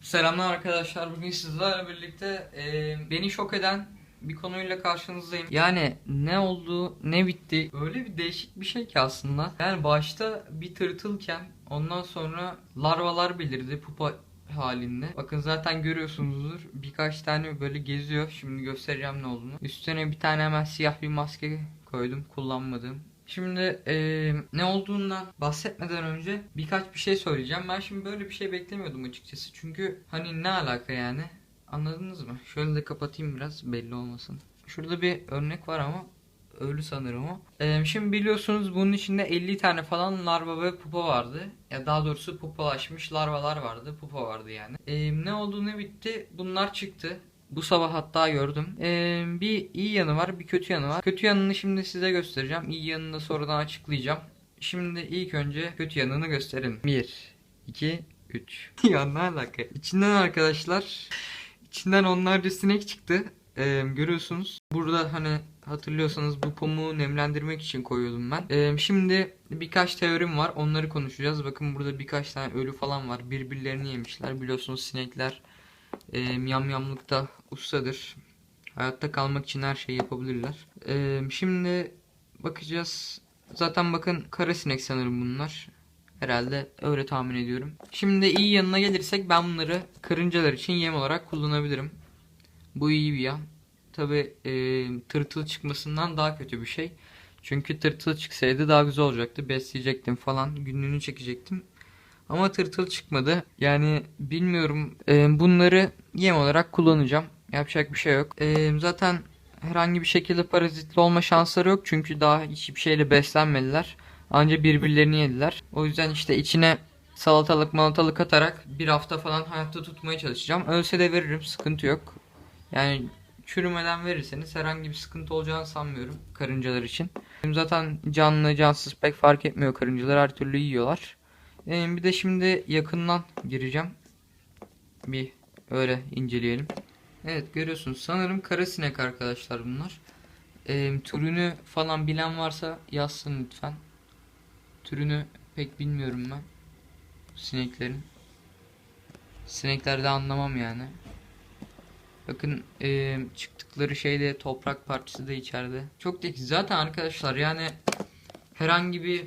Selamlar arkadaşlar. Bugün sizlerle birlikte e, beni şok eden bir konuyla karşınızdayım. Yani ne oldu, ne bitti? Öyle bir değişik bir şey ki aslında. Yani başta bir tırtılken ondan sonra larvalar belirdi pupa halinde. Bakın zaten görüyorsunuzdur. Birkaç tane böyle geziyor. Şimdi göstereceğim ne olduğunu. Üstüne bir tane hemen siyah bir maske koydum. Kullanmadığım. Şimdi eee, ne olduğundan bahsetmeden önce birkaç bir şey söyleyeceğim. Ben şimdi böyle bir şey beklemiyordum açıkçası. Çünkü hani ne alaka yani? Anladınız mı? Şöyle de kapatayım biraz belli olmasın. Şurada bir örnek var ama ölü sanırım o. Eee, şimdi biliyorsunuz bunun içinde 50 tane falan larva ve pupa vardı. Ya daha doğrusu pupalaşmış larvalar vardı. Pupa vardı yani. Eee, ne oldu ne bitti? Bunlar çıktı. Bu sabah hatta gördüm. Ee, bir iyi yanı var, bir kötü yanı var. Kötü yanını şimdi size göstereceğim. İyi yanını da sonradan açıklayacağım. Şimdi ilk önce kötü yanını gösterin. 1, 2, 3. ya ne alaka? İçinden arkadaşlar, içinden onlarca sinek çıktı. Ee, görüyorsunuz. Burada hani hatırlıyorsanız bu pamuğu nemlendirmek için koyuyordum ben. Ee, şimdi birkaç teorim var. Onları konuşacağız. Bakın burada birkaç tane ölü falan var. Birbirlerini yemişler. Biliyorsunuz sinekler e, yamyamlıkta ustadır. Hayatta kalmak için her şeyi yapabilirler. E, şimdi bakacağız. Zaten bakın kara sinek sanırım bunlar. Herhalde öyle tahmin ediyorum. Şimdi iyi yanına gelirsek ben bunları karıncalar için yem olarak kullanabilirim. Bu iyi bir yan. Tabi tırtıl çıkmasından daha kötü bir şey. Çünkü tırtıl çıksaydı daha güzel olacaktı. Besleyecektim falan. Günlüğünü çekecektim. Ama tırtıl çıkmadı. Yani bilmiyorum. Ee, bunları yem olarak kullanacağım. Yapacak bir şey yok. Ee, zaten herhangi bir şekilde parazitli olma şansları yok. Çünkü daha hiçbir şeyle beslenmediler. Anca birbirlerini yediler. O yüzden işte içine salatalık malatalık atarak bir hafta falan hayatta tutmaya çalışacağım. Ölse de veririm. Sıkıntı yok. Yani çürümeden verirseniz herhangi bir sıkıntı olacağını sanmıyorum karıncalar için. Zaten canlı cansız pek fark etmiyor karıncalar her türlü yiyorlar. Ee, bir de şimdi yakından gireceğim. Bir öyle inceleyelim. Evet görüyorsunuz sanırım kara sinek arkadaşlar bunlar. Ee, türünü falan bilen varsa yazsın lütfen. Türünü pek bilmiyorum ben. Sineklerin. Sineklerde anlamam yani. Bakın e, çıktıkları şeyde toprak parçası da içeride. Çok değil. Zaten arkadaşlar yani herhangi bir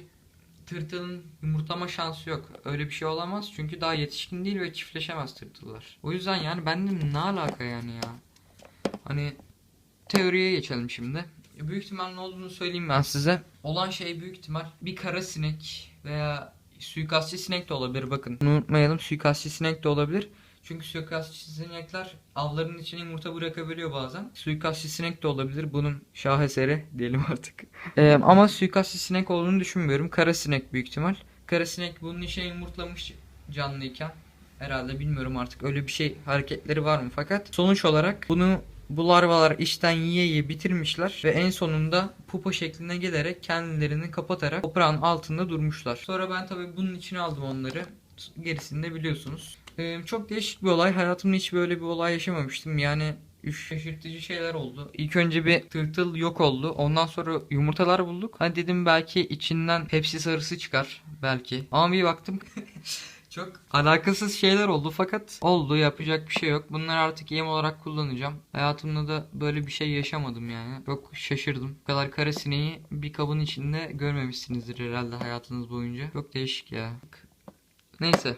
tırtılın yumurtlama şansı yok. Öyle bir şey olamaz. Çünkü daha yetişkin değil ve çiftleşemez tırtıllar. O yüzden yani bende ne alaka yani ya. Hani teoriye geçelim şimdi. Büyük ihtimal ne olduğunu söyleyeyim ben size. Olan şey büyük ihtimal bir kara sinek veya suikastçı sinek de olabilir bakın. Unutmayalım suikastçı sinek de olabilir. Çünkü suikastçı sinekler avlarının içine yumurta bırakabiliyor bazen. Suikastçı sinek de olabilir. Bunun şaheseri diyelim artık. Ee, ama suikastçı sinek olduğunu düşünmüyorum. Kara sinek büyük ihtimal. Kara sinek bunun içine yumurtlamış canlıyken. Herhalde bilmiyorum artık öyle bir şey hareketleri var mı fakat sonuç olarak bunu bu larvalar işten yiye yiye bitirmişler ve en sonunda pupa şekline gelerek kendilerini kapatarak toprağın altında durmuşlar. Sonra ben tabii bunun içine aldım onları. Gerisini de biliyorsunuz. Ee, çok değişik bir olay. Hayatımda hiç böyle bir olay yaşamamıştım. Yani üç şaşırtıcı şeyler oldu. İlk önce bir tırtıl yok oldu. Ondan sonra yumurtalar bulduk. Hani dedim belki içinden Pepsi sarısı çıkar. Belki. Ama bir baktım çok alakasız şeyler oldu fakat oldu yapacak bir şey yok. Bunları artık yem olarak kullanacağım. Hayatımda da böyle bir şey yaşamadım yani. Çok şaşırdım. Bu kadar kara sineği bir kabın içinde görmemişsinizdir herhalde hayatınız boyunca. Çok değişik ya. Neyse.